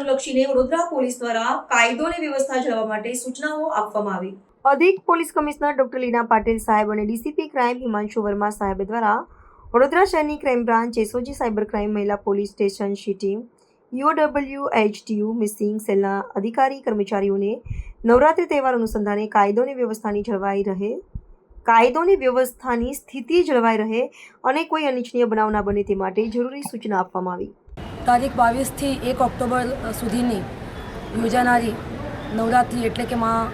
અનુલક્ષીને વડોદરા પોલીસ દ્વારા કાયદો અને વ્યવસ્થા જાળવવા માટે સૂચનાઓ આપવામાં આવી. અધિક police commissioner doctor Leena Patil સાહેબ અને ડીસીપી ક્રાઇમ હિમાંશુ વર્મા સાહેબ દ્વારા વડોદરા શહેરની crime branch, SOG cyber crime, મહિલા police station, C team UOW HTU missing સેલના અધિકારી, કર્મચારીઓને નવરાત્રિ તહેવાર અનુસંધાને કાયદોની વ્યવસ્થાની જળવાઈ રહે, કાયદોની વ્યવસ્થાની સ્થિતિ જળવાઈ રહે અને કોઈ અનિચ્છનીય બનાવ ના બને તે માટે જરૂરી સૂચના આપવામાં આવી. તારીખ બાવીસથી એક ઓક્ટોબર સુધીની યોજાનારી નવરાત્રિ એટલે કે માં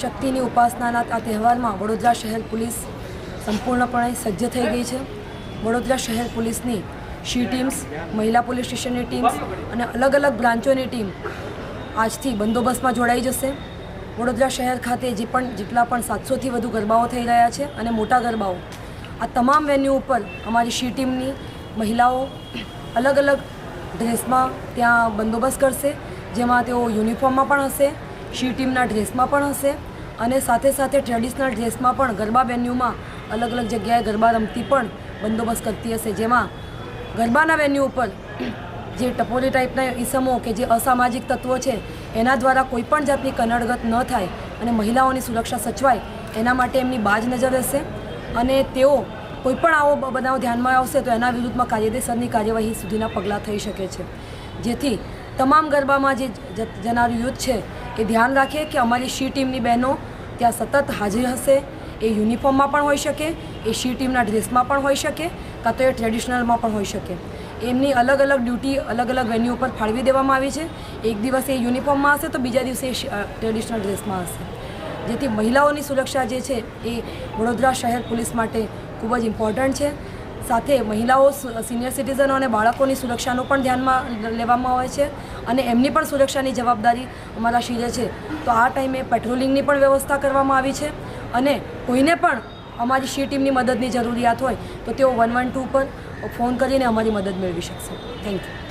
શક્તિની ઉપાસનાના આ તહેવારમાં વડોદરા શહેર પોલીસ સંપૂર્ણપણે સજ્જ થઈ ગઈ છે. વડોદરા શહેર પોલીસની શી ટીમ્સ, મહિલા પોલીસ સ્ટેશનની ટીમ્સ અને અલગ અલગ બ્રાન્ચોની ટીમ આજથી બંદોબસ્તમાં જોડાઈ જશે. વડોદરા શહેર ખાતે જે પણ, જેટલા પણ સાતસોથી વધુ ગરબાઓ થઈ રહ્યા છે અને મોટા ગરબાઓ, આ તમામ વેન્યુ ઉપર અમારી શી ટીમની મહિલાઓ અલગ અલગ ડ્રેસમાં ત્યાં બંદોબસ્ત કરશે, જેમાં તેઓ યુનિફોર્મમાં પણ હશે, શી ટીમના ડ્રેસમાં પણ હશે અને સાથે સાથે ટ્રેડિશનલ ડ્રેસમાં પણ ગરબા વેન્યુમાં અલગ અલગ જગ્યાએ ગરબા રમતી પણ બંદોબસ્ત કરતી હશે. જેમાં ગરબાના વેન્યુ ઉપર જે ટપોરી ટાઈપના ઈસમો કે જે અસામાજિક તત્વો છે, એના દ્વારા કોઈપણ જાતની કનડગત ન થાય અને મહિલાઓની સુરક્ષા સચવાય, એના માટે એમની બાજ નજર રહેશે અને તેઓ કોઈ પણ આવો બનાવ ધ્યાનમાં આવશે તો એના વિરુદ્ધમાં કાયદેસરની કાર્યવાહી સુધીના પગલાં થઈ શકે છે. જેથી તમામ ગરબામાં જે જનાર યુથ છે એ ધ્યાન રાખે કે અમારી શી ટીમની બહેનો ત્યાં સતત હાજર હશે. એ યુનિફોર્મમાં પણ હોઈ શકે, એ શી ટીમના ડ્રેસમાં પણ હોઈ શકે, કાં તો એ ટ્રેડિશનલમાં પણ હોઈ શકે. એમની અલગ અલગ ડ્યુટી અલગ અલગ વેન્યુ ઉપર ફાળવી દેવામાં આવી છે. એક દિવસ એ યુનિફોર્મમાં હશે તો બીજા દિવસે ટ્રેડિશનલ ડ્રેસમાં હશે. જેથી મહિલાઓની સુરક્ષા જે છે એ વડોદરા શહેર પોલીસ માટે ખૂબ જ ઇમ્પોર્ટન્ટ છે. સાથે મહિલાઓ સિનિયર સિટીઝનો અને બાળકોની સુરક્ષાનું પણ ધ્યાનમાં લેવામાં આવે છે અને એમની પણ સુરક્ષાની જવાબદારી અમારા શિરે છે. તો આ ટાઈમે પેટ્રોલિંગની પણ વ્યવસ્થા કરવામાં આવી છે અને કોઈને પણ અમારી શી ટીમની મદદની જરૂરિયાત હોય તો તેઓ વન વન ટુ પર ફોન કરીને અમારી મદદ મેળવી શકશે. Thank you